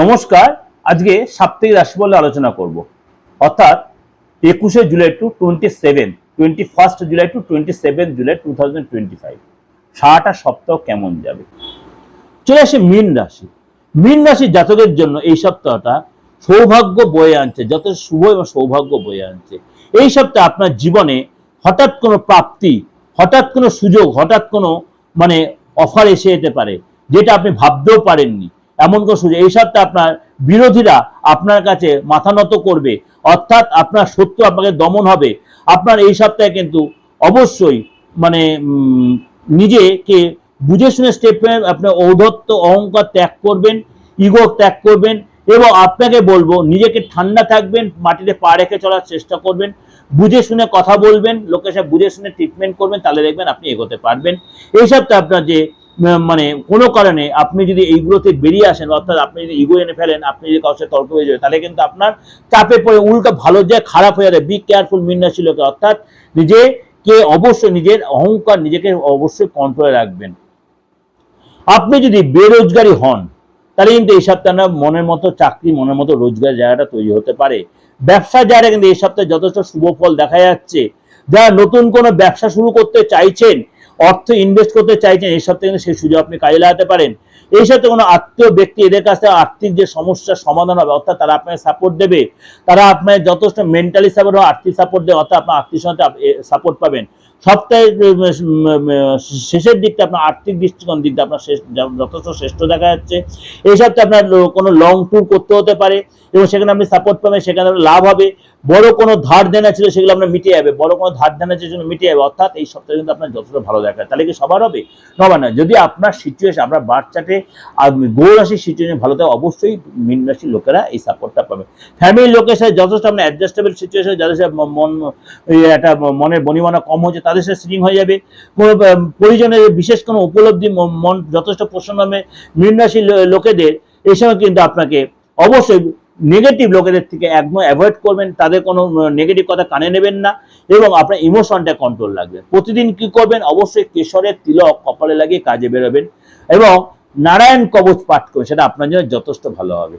নমস্কার, আজকে সাপ্তাহিক রাশি বলে আলোচনা করব। অর্থাৎ একুশে July to twenty seven twenty first July to twenty seven July two thousand twenty five সারাটা সপ্তাহ কেমন যাবে? চলে আসে মীন রাশি। মীন রাশির জাতকের জন্য এই সপ্তাহটা সৌভাগ্য বয়ে আনছে যত শুভ এবং সৌভাগ্য বয়ে আনছে। এই সপ্তাহে আপনার জীবনে হঠাৎ কোনো প্রাপ্তি, হঠাৎ কোনো সুযোগ, হঠাৎ কোনো মানে অফার এসে যেতে পারে, যেটা আপনি ভাবতেও পারেননি। এমন কোনো সুযোগ, এই সপ্তাহে আপনার বিরোধীরা আপনার কাছে মাথা নত করবে। অর্থাৎ আপনার শত্রু আপনাকে দমন হবে। আপনার এই সপ্তাহে কিন্তু অবশ্যই মানে নিজেকে বুঝে শুনে স্টেপ আপনার ঔদ্ধত্য অহংকার ত্যাগ করবেন ইগো ত্যাগ করবেন এবং আপনাকে বলব, নিজেকে ঠান্ডা থাকবেন, মাটিতে পা রেখে চলার চেষ্টা করবেন, বুঝে শুনে কথা বলবেন, লোকের সাথে বুঝে শুনে ট্রিটমেন্ট করবেন, তাহলে দেখবেন আপনি এগোতে পারবেন। এই সপ্তাহে আপনার যে মানে কোনো কারণে আপনি যদি এইগুলোতে বেরিয়ে আসেন, অর্থাৎ আপনি যদি ইগো এনে ফেলেন, আপনি যদি সাথে তর্ক হয়ে যাবে তাহলে কিন্তু আপনার চাপে পড়ে উল্টো ভালো যায় খারাপ হয়ে যাবে বি কেয়ারফুল মিন্নাশী লোকে। অর্থাৎ নিজেকে অবশ্যই, নিজের অহংকার নিজেকে অবশ্যই কন্ট্রোলে রাখবেন। আপনি যদি বেরোজগারি হন, তাহলে কিন্তু এই সপ্তাহে আপনার মনের মতো চাকরি, মনের মতো রোজগার জায়গাটা তৈরি হতে পারে। ব্যবসার জায়গাটা কিন্তু এই সপ্তাহে যথেষ্ট শুভ ফল দেখা যাচ্ছে। যারা নতুন কোনো ব্যবসা শুরু করতে চাইছেন অর্থ ইনভেস্ট করতে চাইছেন, এই সপ্তাহে কিন্তু সেই সুযোগ আপনি কাজে লাগাতে পারেন। এই সাথে কোনো আত্মীয় ব্যক্তি এদের কাছ থেকে আর্থিক যে সমস্যার সমাধান হবে, অর্থাৎ তারা আপনাকে সাপোর্ট দেবে, তারা আপনার যথেষ্ট মেন্টালি সাপোর্ট হবে আর্থিক সাপোর্ট দেবে, অর্থাৎ আপনার আর্থিক সাপোর্ট পাবেন। উম, শেষের দিকটা আপনার আর্থিক দৃষ্টিকোণ দিকটা আপনার যথেষ্ট শ্রেষ্ঠ দেখা যাচ্ছে। এই সপ্তাহে আপনার কোনো লং ট্যুর করতে হতে পারে এবং সেখানে আপনি সাপোর্ট পাবেন সেখানে আপনার লাভ হবে। বড় কোনো ধার দেনা ছিল সেগুলো আপনার মিটে যাবে। বড় কোনো ধার দেনা ছিল মিটে যাবে। অর্থাৎ এই সপ্তাহে কিন্তু আপনার যথেষ্ট ভালো দেখা তাহলে কি সবার হবে? নবার না যদি আপনার সিচুয়েশন আপনার বাচ্চাটে গৌর রাশির সিচুয়েশন ভালো থাকে অবশ্যই মীন রাশির লোকেরা এই সাপোর্টটা পাবে। ফ্যামিলির লোকের সাথে যথেষ্ট আপনার অ্যাডজাস্টেবল সিচুয়েশন যাদের সাথে মন একটা মনের বনিমানা কম হচ্ছে তাদের সাথে সিটিং হয়ে যাবে। কোনো পরিজনের বিশেষ কোনো উপলব্ধি মন যথেষ্ট প্রসন্ন হবে মীন লোকেদের, এই সময় কিন্তু আপনাকে অবশ্যই নেগেটিভ লোকেদের থেকে একদম অ্যাভয়েড করবেন। তাদের কোনো নেগেটিভ কথা কানে নেবেন না এবং আপনার ইমোশনটা কন্ট্রোল লাগবে। প্রতিদিন কি করবেন? অবশ্যই কেশরের তিলক কপালে লাগিয়ে কাজে বেরোবেন এবং নারায়ণ কবচ পাঠ করবেন সেটা আপনার জন্য যথেষ্ট ভালো হবে।